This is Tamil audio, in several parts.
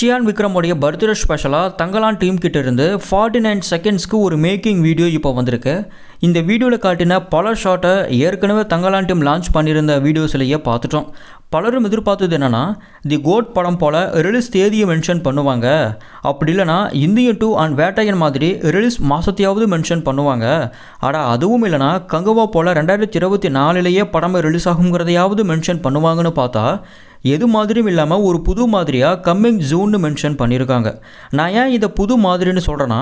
சியான் விக்ரமோடைய பர்த்டே ஸ்பெஷலாக தங்கலான் டீம் கிட்ட இருந்து ஃபார்ட்டி நைன் செகண்ட்ஸ்க்கு ஒரு மேக்கிங் வீடியோ இப்போ வந்திருக்கு. இந்த வீடியோவில் காட்டின பல ஷாட்டை ஏற்கனவே தங்கலான் டீம் லான்ச் பண்ணியிருந்த வீடியோஸ்லேயே பார்த்துட்டோம். பலரும் எதிர்பார்த்தது என்னென்னா தி கோட் படம் போல் ரிலீஸ் தேதியை மென்ஷன் பண்ணுவாங்க. அப்படி இல்லைனா இந்தியன் டூ அண்ட் வேட்டையன் மாதிரி ரிலீஸ் மாதத்தையாவது மென்ஷன் பண்ணுவாங்க. ஆனால் அதுவும் இல்லைனா கங்குவா போல் ரெண்டாயிரத்தி இருபத்தி நாலுலேயே படம் ரிலீஸ் ஆகுங்கிறதையாவது மென்ஷன் பண்ணுவாங்கன்னு பார்த்தா எது மாதிரியும் இல்லாமல் ஒரு புது மாதிரியாக கம்மிங் ஜூன்னு மென்ஷன் பண்ணியிருக்காங்க நான் ஏன் இதை புது மாதிரின்னு சொல்கிறேன்னா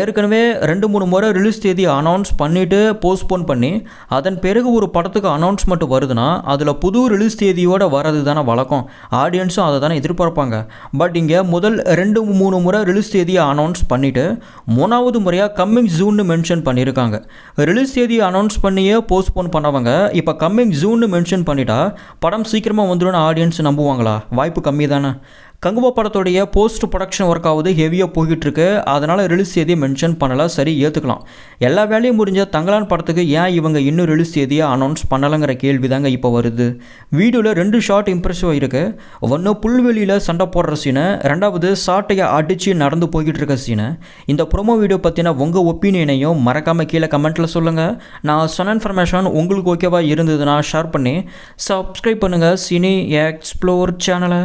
ஏற்கனவே ரெண்டு மூணு முறை ரிலீஸ் தேதி அனௌன்ஸ் பண்ணிவிட்டு போஸ்ட்போன் பண்ணி அதன் பிறகு ஒரு படத்துக்கு அனௌன்ஸ்மெண்ட் வருதுன்னா அதில் புது ரிலீஸ் தேதியோடு வர்றது தானே வழக்கம். ஆடியன்ஸும் அதை தானே எதிர்பார்ப்பாங்க. பட் இங்கே முதல் ரெண்டு மூணு முறை ரிலீஸ் தேதியை அனௌன்ஸ் பண்ணிவிட்டு மூணாவது முறையாக கம்மிங் ஜூன்னு மென்ஷன் பண்ணியிருக்காங்க ரிலீஸ் தேதியை அனௌன்ஸ் பண்ணியே போஸ்ட்போன் பண்ணவங்க இப்போ கம்மிங் ஜூன்னு மென்ஷன் பண்ணிட்டா படம் சீக்கிரமாக வந்துடும் ஆடியன்ஸ் நம்புவாங்களா? வாய்ப்பு கம்மி தானே கங்குவா படத்துடைய போஸ்ட் ப்ரொடக்ஷன் ஒர்க் ஆகுது ஹெவியாக போய்கிட்டுருக்கு அதனால் ரிலீஸ் தேதியை மென்ஷன் பண்ணலை. சரி ஏற்றுக்கலாம் எல்லா வேலையும் முடிஞ்ச தங்கலான் படத்துக்கு ஏன் இவங்க இன்னும் ரிலீஸ் தேதியை அனௌன்ஸ் பண்ணலைங்கிற கேள்வி தாங்க இப்போ வருது. வீடியோவில் ரெண்டு ஷார்ட் இம்ப்ரெசிவாக இருக்குது ஒன்று புல்வெளியில் சண்டை போடுற சீனை ரெண்டாவது சாட்டையை அடித்து நடந்து போய்கிட்டு இருக்க சீனு இந்த ப்ரோமோ வீடியோ பற்றின உங்கள் ஒப்பீனியனையும் மறக்காமல் கீழே கமெண்ட்டில் சொல்லுங்கள் நான் சொன்ன இன்ஃபர்மேஷன் உங்களுக்கு ஓகேவாக இருந்ததுன்னா ஷேர் பண்ணி சப்ஸ்கிரைப் பண்ணுங்கள் சினி எக்ஸ்ப்ளோர் சேனலை